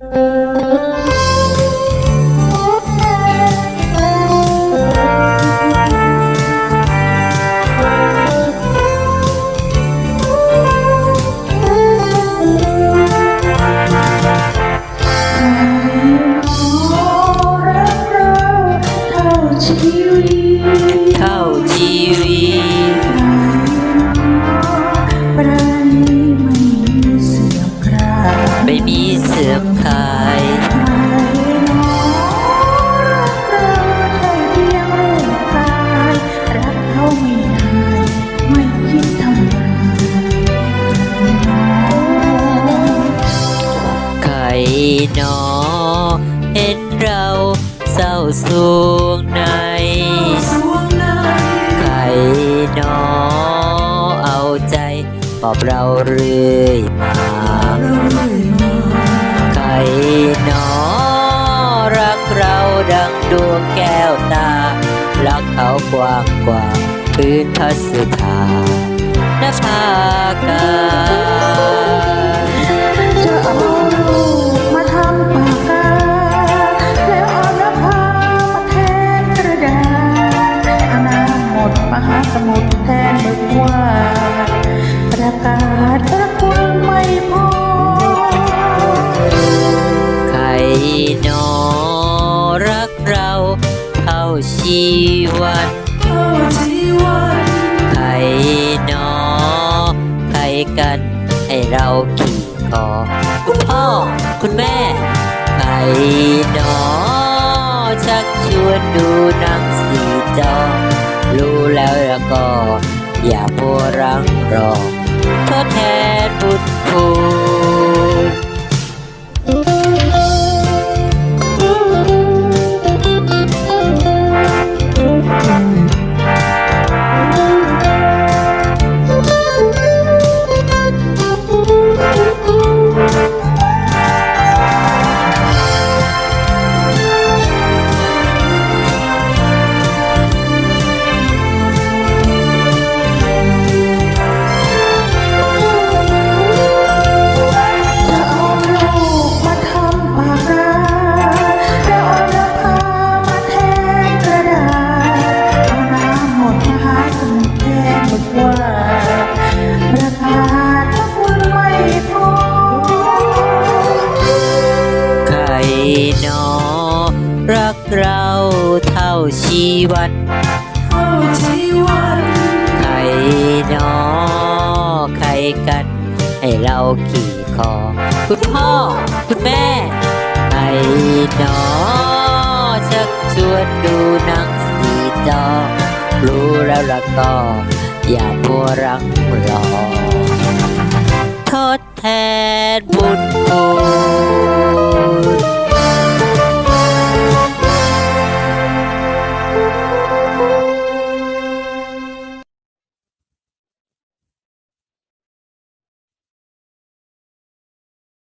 เนอ เห็นเราเศร้าสวงในใครหนอ เอาใจปอบเราเรื่อยมาใครหนอ รักเราดังดวงแก้วตา รักเขากว้างกว่าพื้นพัสธานภากา ประกาศรักคุณไม่พอใครหนอรักเราเท่าชีวันใครหนอใครกันให้เราขี่คอคุณพ่อคุณแม่ใครหนอชักชวนดูหนังสี รั เท่าชีวันใครหนอใครกัน ให้เราขี่คอ คุณพ่อ คุณแม่ใครหนอชักชวนดูหนังสีจอ รู้แล้วละก็ อย่ามัวรังรอทดแทนบุญคุณ